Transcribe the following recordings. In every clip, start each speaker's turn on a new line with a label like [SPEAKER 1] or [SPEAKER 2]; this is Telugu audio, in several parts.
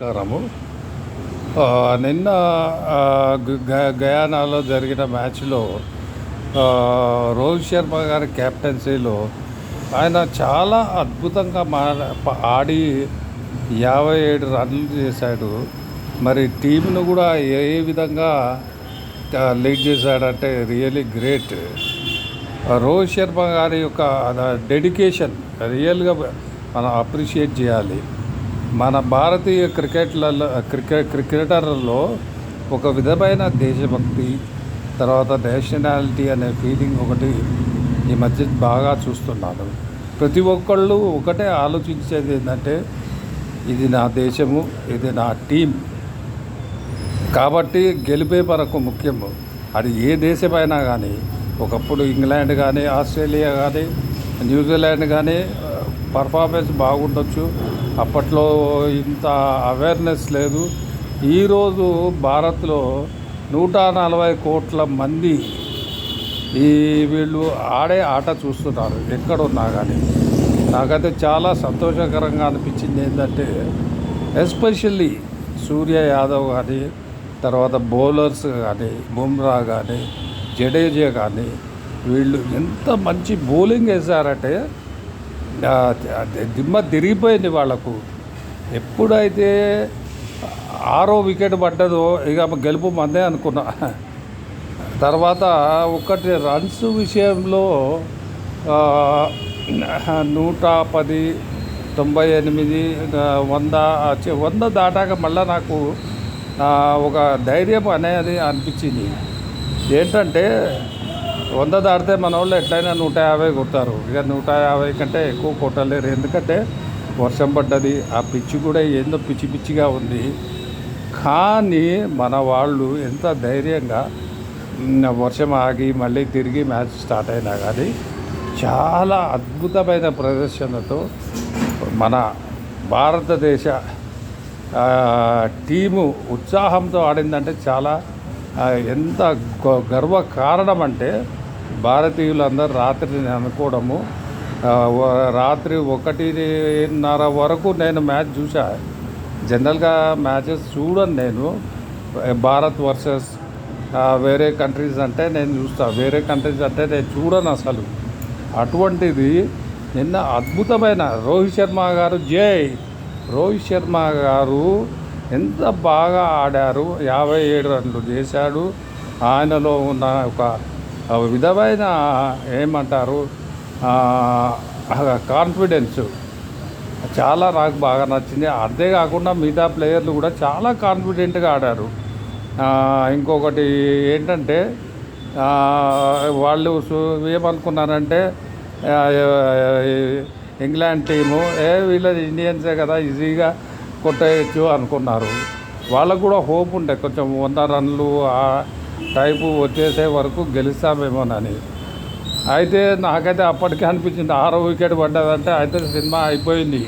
[SPEAKER 1] నమస్కారము. నిన్న గయానాలో జరిగిన మ్యాచ్లో రోహిత్ శర్మ గారి కెప్టెన్సీలో ఆయన చాలా అద్భుతంగా మా ఆడి యాభై ఏడు రన్లు చేశాడు. మరి టీంను కూడా ఏ విధంగా లీడ్ చేశాడంటే రియలీ గ్రేట్. రోహిత్ శర్మ గారి యొక్క డెడికేషన్ రియల్గా మనం అప్రిషియేట్ చేయాలి. మన భారతీయ క్రికెట్లలో క్రికెట్ క్రికెటర్లలో ఒక విధమైన దేశభక్తి తర్వాత నేషనాలిటీ అనే ఫీలింగ్ ఒకటి ఈ మధ్య బాగా చూస్తున్నాను. ప్రతి ఒక్కళ్ళు ఒకటే ఆలోచించేది ఏంటంటే ఇది నా దేశము ఇది నా టీం కాబట్టి గెలిపే మనకు ముఖ్యము. అది ఏ దేశమైనా కానీ ఒకప్పుడు ఇంగ్లాండ్ కానీ ఆస్ట్రేలియా కానీ న్యూజిలాండ్ కానీ పర్ఫార్మెన్స్ బాగుండొచ్చు. అప్పట్లో ఇంత అవేర్నెస్ లేదు. ఈరోజు భారత్లో నూట నలభై కోట్ల మంది ఈ వీళ్ళు ఆడే ఆట చూస్తున్నారు. ఎక్కడున్నా కానీ నాకైతే చాలా సంతోషకరంగా అనిపించింది ఏంటంటే ఎస్పెషల్లీ సూర్య యాదవ్ కానీ తర్వాత బౌలర్స్ కానీ బుమ్రా కానీ జడేజా కానీ వీళ్ళు ఎంత మంచి బౌలింగ్ వేశారంటే దిమ్మ తిరిగిపోయింది వాళ్ళకు ఎప్పుడైతే ఆరో వికెట్ పడ్డదో ఇక గెలుపు మందే అనుకున్నా. తర్వాత ఒకటి రన్స్ విషయంలో నూట పది తొంభై ఎనిమిది వంద వంద దాటాక మళ్ళీ నాకు ఒక ధైర్యం అనేది అనిపించింది. ఏంటంటే వంద దాటితే మన వాళ్ళు ఎట్లయినా నూట యాభై కొడతారు. ఇక నూట యాభై కంటే ఎక్కువ కొట్టలేరు. ఎందుకంటే వర్షం పడ్డది. ఆ పిచ్చి కూడా ఏందో పిచ్చి పిచ్చిగా ఉంది. కానీ మన వాళ్ళు ఎంత ధైర్యంగా వర్షం ఆగి మళ్ళీ తిరిగి మ్యాచ్ స్టార్ట్ అయినా కానీ చాలా అద్భుతమైన ప్రదర్శనతో మన భారతదేశ టీము ఉత్సాహంతో ఆడిందంటే చాలా ఎంత గ- గర్వ కారణం అంటే భారతీయులందరూ రాత్రిని అనుకోవడము. రాత్రి ఒకటిన్నర వరకు నేను మ్యాచ్ చూసా జనరల్గా మ్యాచెస్ చూడను నేను. భారత్ వర్సెస్ వేరే కంట్రీస్ అంటే నేను చూస్తా. వేరే కంట్రీస్ అంటే నేను చూడను అసలు. అటువంటిది నిన్న అద్భుతమైన రోహిత్ శర్మ గారు జై! రోహిత్ శర్మ గారు ఎంత బాగా ఆడారు? యాభై ఏడు రన్లు చేశాడు. ఆయనలో ఉన్న ఒక విధమైన ఏమంటారు కాన్ఫిడెన్స్ చాలా నాకు బాగా నచ్చింది. అదే కాకుండా మిగతా ప్లేయర్లు కూడా చాలా కాన్ఫిడెంట్గా ఆడారు. ఇంకొకటి ఏంటంటే వాళ్ళు ఏమనుకున్నారంటే ఇంగ్లాండ్ టీము ఏ వీళ్ళది ఇండియన్సే కదా ఈజీగా కొట్టేయచ్చు అనుకున్నారు. వాళ్ళకు కూడా హోప్ ఉండే. కొంచెం వంద రన్లు ఆ టైపు వచ్చేసే వరకు గెలుస్తామేమోనని. అయితే నాకైతే అప్పటికే అనిపించింది. ఆరో వికెట్ పడ్డదంటే అయితే సినిమా అయిపోయింది.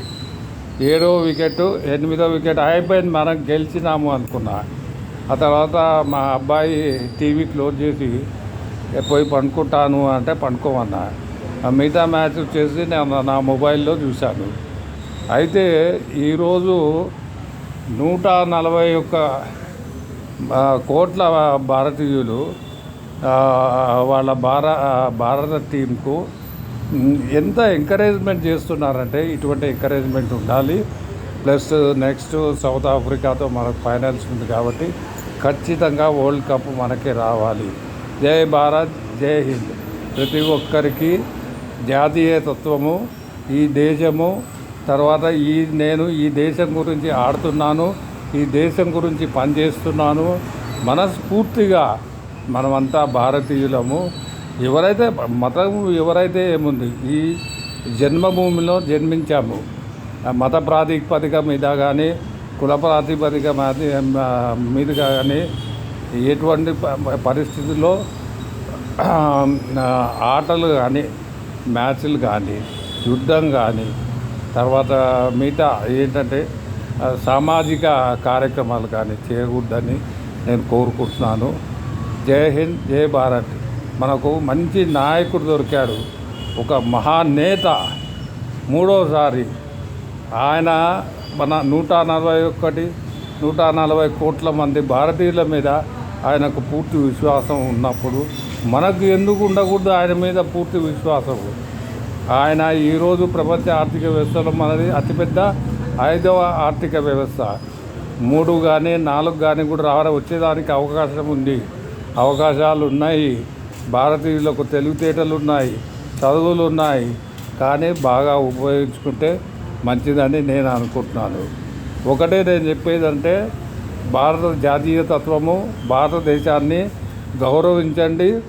[SPEAKER 1] ఏడో వికెట్ ఎనిమిదో వికెట్ అయిపోయింది. మనం గెలిచినాము అనుకున్నా. ఆ తర్వాత మా అబ్బాయి టీవీ క్లోజ్ చేసి పోయి పండుకుంటాను అంటే పండుకోమన్నా. ఆ మిగతా మ్యాచ్ వచ్చేసి నేను నా మొబైల్లో చూశాను. అయితే ఈరోజు నూట నలభై ఒక్క కోట్ల భారతీయులు వాళ్ళ భార భారత టీంకు ఎంత ఎంకరేజ్మెంట్ చేస్తున్నారంటే ఇటువంటి ఎంకరేజ్మెంట్ ఉండాలి. ప్లస్ నెక్స్ట్ సౌత్ ఆఫ్రికాతో మనకు ఫైనల్స్ ఉంది కాబట్టి ఖచ్చితంగా వరల్డ్ కప్ మనకి రావాలి. జై భారత్ జై హింద్. ప్రతి ఒక్కరికి జాతీయ తత్వము ఈ దేశము తర్వాత ఈ నేను ఈ దేశం గురించి ఆడుతున్నాను ఈ దేశం గురించి పనిచేస్తున్నాను. మనస్ఫూర్తిగా మనమంతా భారతీయులము. ఎవరైతే మతం ఎవరైతే ఏముంది ఈ జన్మభూమిలో జన్మించాము. మత ప్రాతిపదిక మీద కానీ కుల ప్రాతిపదిక మీద కానీ ఎటువంటి పరిస్థితుల్లో ఆటలు కానీ మ్యాచ్లు కానీ యుద్ధం కానీ తర్వాత మిగతా ఏంటంటే సామాజిక కార్యక్రమాలు కానీ చేయకూడదని నేను కోరుకుంటున్నాను. జై హింద్ జై భారత్. మనకు మంచి నాయకుడు దొరికాడు. ఒక మహానేత మూడోసారి ఆయన మన నూట నలభై ఒకటి నూట నలభై కోట్ల మంది భారతీయుల మీద ఆయనకు పూర్తి విశ్వాసం ఉన్నప్పుడు మనకు ఎందుకు ఉండకూడదు ఆయన మీద పూర్తి విశ్వాసం ఆయన ఈరోజు ప్రపంచ ఆర్థిక వ్యవస్థలో మనది అతిపెద్ద ఐదవ ఆర్థిక వ్యవస్థ. మూడు కానీ నాలుగు కానీ కూడా రావడం వచ్చేదానికి అవకాశం ఉంది. అవకాశాలు ఉన్నాయి. భారతీయులకు తెలివితేటలు ఉన్నాయి. చదువులు ఉన్నాయి. కానీ బాగా ఉపయోగించుకుంటే మంచిదని నేను అనుకుంటున్నాను. ఒకటే నేను చెప్పేదంటే భారత జాతీయ తత్వము భారతదేశాన్ని గౌరవించండి.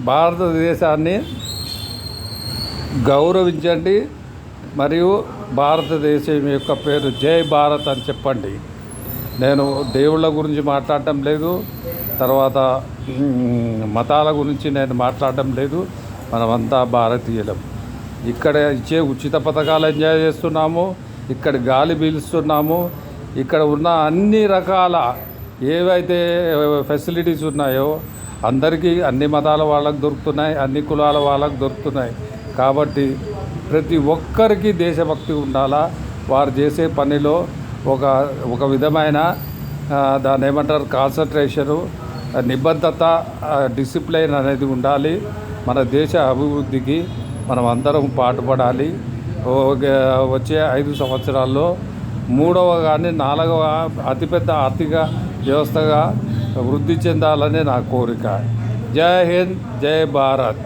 [SPEAKER 1] భారతదేశాన్ని గౌరవించండి మరియు భారతదేశం యొక్క పేరు జై భారత్ అని చెప్పండి. నేను దేవుళ్ళ గురించి మాట్లాడటం లేదు తర్వాత మతాల గురించి నేను మాట్లాడటం లేదు మనమంతా భారతీయులం. ఇక్కడ ఇచ్చే ఉచిత పథకాలు ఎంజాయ్ చేస్తున్నాము ఇక్కడ గాలి పీలుస్తున్నాము ఇక్కడ ఉన్న అన్ని రకాల ఏవైతే ఫెసిలిటీస్ ఉన్నాయో అందరికీ అన్ని మతాల వాళ్ళకు దొరుకుతున్నాయి అన్ని కులాల వాళ్ళకు దొరుకుతున్నాయి. కాబట్టి ప్రతి ఒక్కరికి దేశభక్తి ఉండాలా? వారు చేసే పనిలో ఒక ఒక విధమైన దాన్ని ఏమంటారు? కాన్సన్ట్రేషను నిబద్ధత డిసిప్లైన్ అనేది ఉండాలి. మన దేశ అభివృద్ధికి మనం అందరం పాటుపడాలి. వచ్చే ఐదు సంవత్సరాల్లో మూడవ కానీ నాలుగవ అతిపెద్ద ఆర్థిక వ్యవస్థగా వృద్ధి చెందాలని నా కోరిక. జై హింద్ జై భారత్.